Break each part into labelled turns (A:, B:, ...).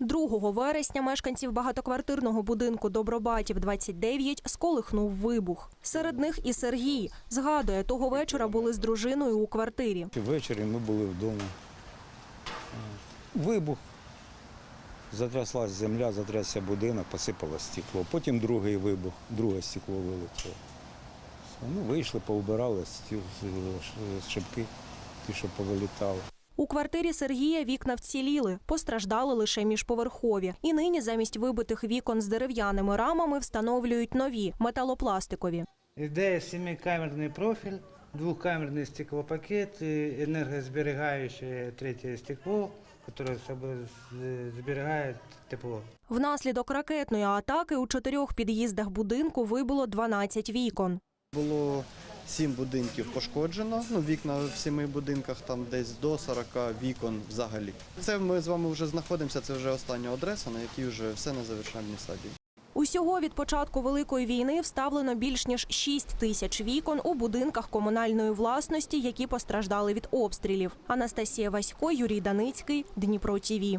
A: 2 вересня мешканців багатоквартирного будинку Добробатів 29 сколихнув вибух. Серед них і Сергій згадує, того вечора були з дружиною у квартирі.
B: Ввечері ми були вдома. Вибух. Затряслась земля, затрясся будинок, посипалось стекло. Потім другий вибух, друге стекло вилетіло. Ну, вийшли, поубирали шибки, ті, що повилітали.
A: У квартирі Сергія вікна вціліли, постраждали лише міжповерхові. І нині замість вибитих вікон з дерев'яними рамами встановлюють нові металопластикові.
C: Йде семикамерний профіль, двухкамерний стеклопакет, енергозберігаюче третє стекло, яке зберігає тепло.
A: Внаслідок ракетної атаки у чотирьох під'їздах будинку вибило 12 вікон.
D: Було сім будинків пошкоджено. Ну, вікна в семи будинках там десь до 40 вікон взагалі. Це ми з вами вже знаходимося. Це вже остання адреса, на якій вже все на завершальній стадії.
A: Усього від початку великої війни вставлено більш ніж 6 тисяч вікон у будинках комунальної власності, які постраждали від обстрілів. Анастасія Васько, Юрій Даницький, Дніпро ТІВІ.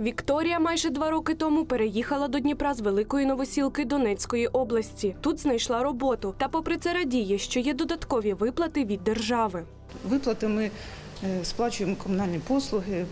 E: Вікторія майже два роки тому переїхала до Дніпра з великої новосілки Донецької області. Тут знайшла роботу та, попри це, радіє, що є додаткові виплати від держави.
F: Виплати ми е, сплачуємо комунальні послуги,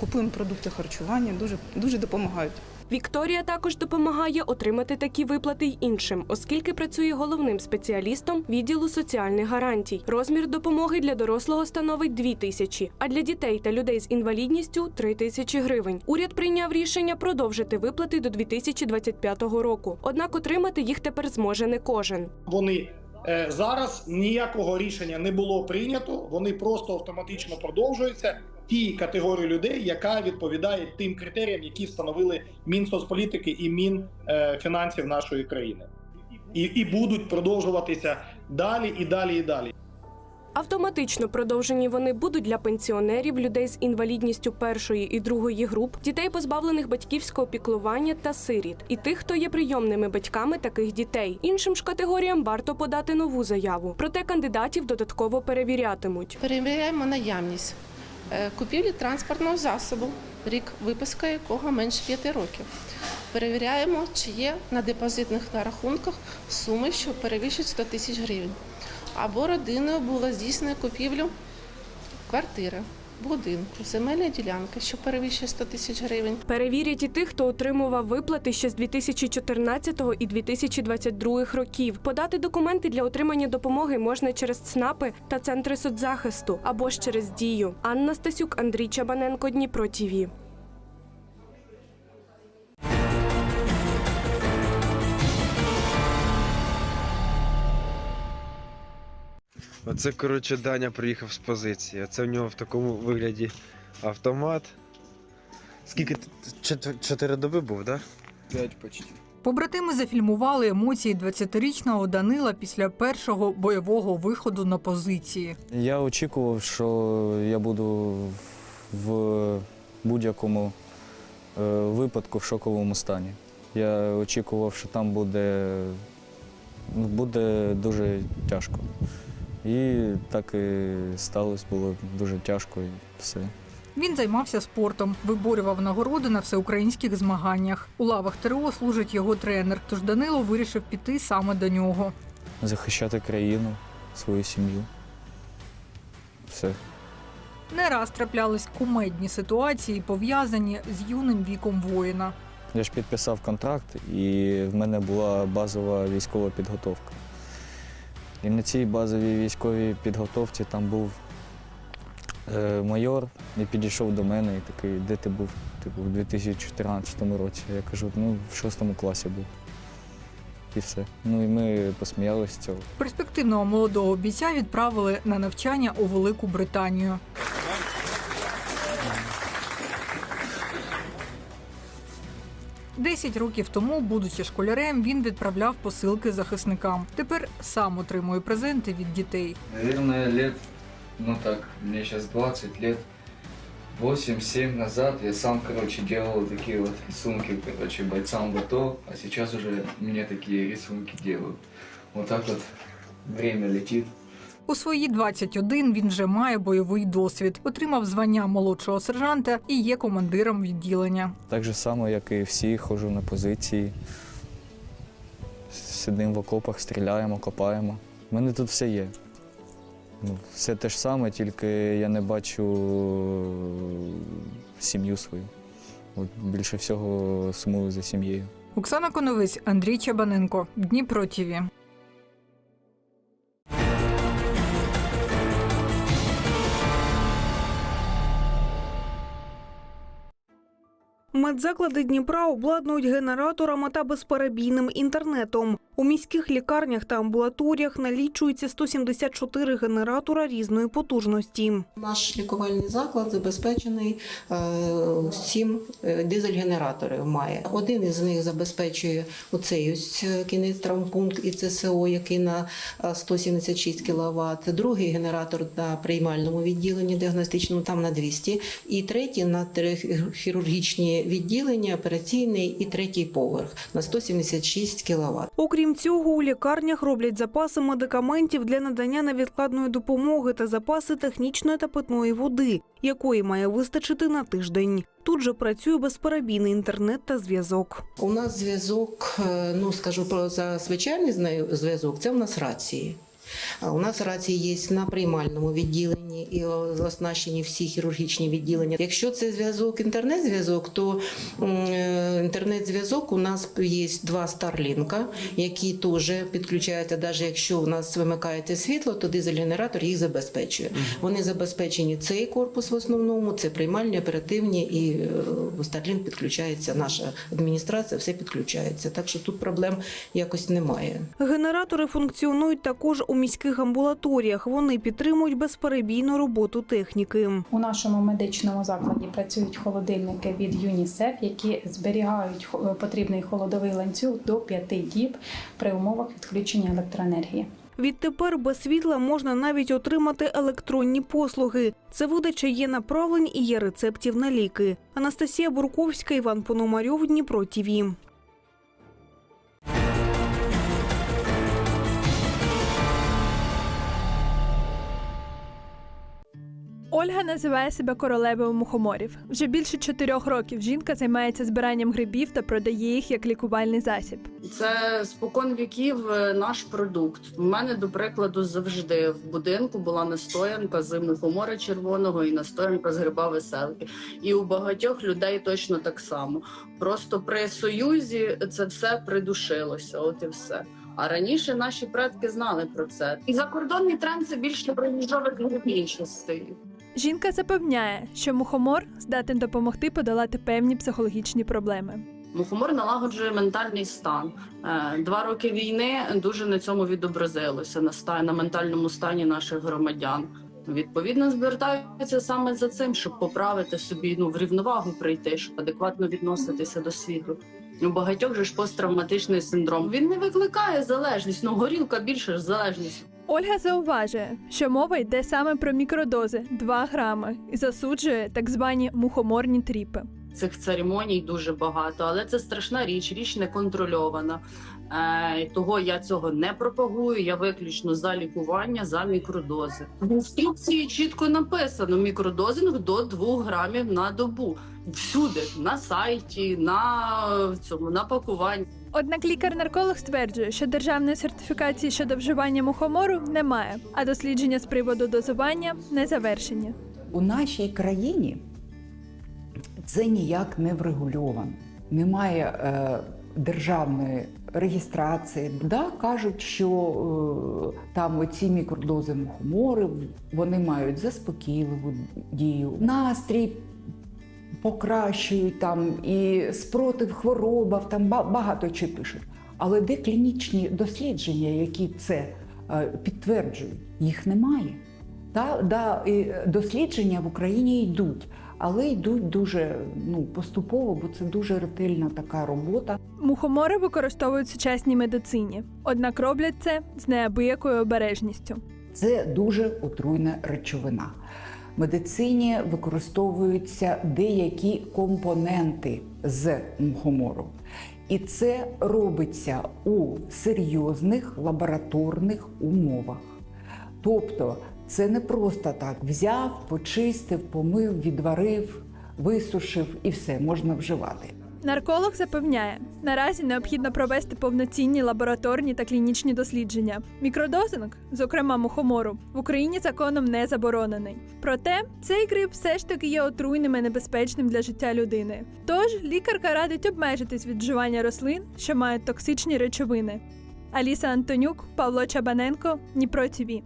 F: купуємо продукти харчування, дуже, дуже допомагають.
E: Вікторія також допомагає отримати такі виплати й іншим, оскільки працює головним спеціалістом відділу соціальних гарантій. Розмір допомоги для дорослого становить 2 тисячі, а для дітей та людей з інвалідністю 3 тисячі гривень. Уряд прийняв рішення продовжити виплати до 2025 року. Однак отримати їх тепер зможе не кожен.
G: Вони е, зараз ніякого рішення не було прийнято. Вони просто автоматично продовжуються. Ті категорії людей, яка відповідає тим критеріям, які встановили Мінсоцполітики і Мінфінансів нашої країни, і, і будуть продовжуватися далі і далі і далі.
E: Автоматично продовжені вони будуть для пенсіонерів, людей з інвалідністю першої і другої груп, дітей, позбавлених батьківського піклування та сиріт, і тих, хто є прийомними батьками таких дітей. Іншим ж категоріям варто подати нову заяву. Проте кандидатів додатково перевірятимуть.
H: Перевіряємо наявність е, купівлі транспортного засобу, рік випуска якого менше 5 років. Перевіряємо, чи є на депозитних на рахунках суми, що перевищують 100 тисяч гривень. Або родиною було здійснено купівлю квартири, будинку, земельна ділянка, що перевищує 100 тисяч гривень.
E: Перевірять і тих, хто отримував виплати ще з 2014 і 2022 років. Подати документи для отримання допомоги можна через ЦНАПи та центри соцзахисту або ж через дію. Анна Стасюк, Андрій Чабаненко, Дніпро ТІВІ.
I: Оце, коротше, Даня приїхав з позиції. Це в нього в такому вигляді автомат. Скільки ти- чотири доби був, так? Да?
D: П'ять почти.
J: Побратими зафільмували емоції 20-річного Данила після першого бойового виходу на позиції.
K: Я очікував, що я буду в будь-якому е, випадку в шоковому стані. Я очікував, що там буде, ну, буде дуже тяжко. І так і сталося, було дуже тяжко і все.
J: Він займався спортом, виборював нагороди на всеукраїнських змаганнях. У лавах ТРО служить його тренер, тож Данило вирішив піти саме до нього.
K: Захищати країну, свою сім'ю. Все.
J: Не раз траплялись кумедні ситуації, пов'язані з юним віком воїна.
K: Я ж підписав контракт, і в мене була базова військова підготовка. І на цій базовій військовій підготовці там був е, майор і підійшов до мене і такий, де ти був? Типу, в 2014 році. Я кажу, ну, в шостому класі був. І все. Ну і ми посміялися з цього.
J: Перспективного молодого бійця відправили на навчання у Велику Британію. Десять років тому, будучи школярем, він відправляв посилки захисникам. Тепер сам отримує презенти від дітей.
L: Наверное, лет, ну так, мне сейчас 20 лет, 8-7 назад я сам, короче, делал такие вот рисунки, короче, бойцам готов, а сейчас уже мне такие рисунки делают. Вот так вот время летит.
J: У свої 21 він вже має бойовий досвід, отримав звання молодшого сержанта і є командиром відділення.
K: Так же само, як і всі, ходжу на позиції. Сидимо в окопах, стріляємо, копаємо. У мене тут все є. Ну, все те ж саме, тільки я не бачу сім'ю свою. От більше всього сумую за сім'єю.
J: Оксана Коновець, Андрій Чабаненко, Дніпро ТІВІ.
M: Медзаклади Дніпра обладнують генераторами та безперебійним інтернетом. У міських лікарнях та амбулаторіях налічується 174 генератора різної потужності.
N: Наш лікувальний заклад забезпечений е, сім е, дизель-генераторів. Має один із них забезпечує оцей ось е, кінець травмпункт і ЦСО, який на е, 176 кВт. Другий генератор на приймальному відділенні діагностичному там на 200. І третій на три хірургічні відділення, операційний і третій поверх на 176 кВт.
M: Окрім цього, у лікарнях роблять запаси медикаментів для надання невідкладної допомоги та запаси технічної та питної води, якої має вистачити на тиждень. Тут же працює безперебійний інтернет та зв'язок.
N: У нас зв'язок, е, ну скажу про за звичайний зв'язок, це у нас рації. У нас рації є на приймальному відділенні і оснащені всі хірургічні відділення. Якщо це зв'язок, інтернет-зв'язок, то е, інтернет-зв'язок у нас є два старлінка, які теж підключаються, навіть якщо у нас вимикається світло, то дизель-генератор їх забезпечує. Вони забезпечені цей корпус в основному, це приймальні, оперативні, і е, в Starlink підключається наша адміністрація, все підключається. Так що тут проблем якось немає.
M: Генератори функціонують також у міських амбулаторіях. Вони підтримують безперебійну роботу техніки.
O: У нашому медичному закладі працюють холодильники від ЮНІСЕФ, які зберігають потрібний холодовий ланцюг до 5 діб при умовах відключення електроенергії.
M: Відтепер без світла можна навіть отримати електронні послуги. Це видача є направлень і є рецептів на ліки. Анастасія Бурковська, Іван Пономарьов, Дніпро ТІВІ.
P: Ольга називає себе королевою мухоморів. Вже більше чотирьох років жінка займається збиранням грибів та продає їх як лікувальний засіб.
Q: Це спокон віків е, наш продукт. У мене, до прикладу, завжди в будинку була настоянка з мухомора червоного і настоянка з гриба веселки. І у багатьох людей точно так само. Просто при союзі це все придушилося. От і все. А раніше наші предки знали про це. І закордонний тренд це більше приїжджових іншостей.
P: Жінка запевняє, що мухомор здатен допомогти подолати певні психологічні проблеми.
Q: Мухомор налагоджує ментальний стан. Е, Два роки війни дуже на цьому відобразилося на на ментальному стані наших громадян. Відповідно, звертаються саме за цим, щоб поправити собі ну в рівновагу прийти, щоб адекватно відноситися до світу. У багатьох же ж посттравматичний синдром. Він не викликає залежність. Ну горілка більше ж залежність.
P: Ольга зауважує, що мова йде саме про мікродози 2 грами і засуджує так звані мухоморні тріпи.
Q: Цих церемоній дуже багато, але це страшна річ, річ не контрольована. Е, того я цього не пропагую. Я виключно за лікування за мікродози. В інструкції чітко написано: мікродозинг до 2 грамів на добу. Всюди на сайті, на цьому на пакуванні.
P: Однак лікар-нарколог стверджує, що державної сертифікації щодо вживання мухомору немає, а дослідження з приводу дозування не завершені.
R: У нашій країні це ніяк не врегульовано. Немає е, державної реєстрації. Да, кажуть, що е, там оці мікродози мухомори вони мають заспокійливу дію, настрій покращують там і спротив хворобам, там ба- багато чи пишуть. Але де клінічні дослідження, які це е, підтверджують, їх немає. Да, да, і дослідження в Україні йдуть, але йдуть дуже ну, поступово, бо це дуже ретельна така робота.
P: Мухомори використовують в сучасній медицині, однак роблять це з неабиякою обережністю.
R: Це дуже отруйна речовина. Медицині використовуються деякі компоненти з мухомору. І це робиться у серйозних лабораторних умовах. Тобто це не просто так взяв, почистив, помив, відварив, висушив і все можна вживати.
P: Нарколог запевняє, наразі необхідно провести повноцінні лабораторні та клінічні дослідження. Мікродозинг, зокрема мухомору, в Україні законом не заборонений. Проте цей гриб все ж таки є отруйним і небезпечним для життя людини. Тож лікарка радить обмежитись від вживання рослин, що мають токсичні речовини. Аліса Антонюк, Павло Чабаненко, Дніпро ТІВІ.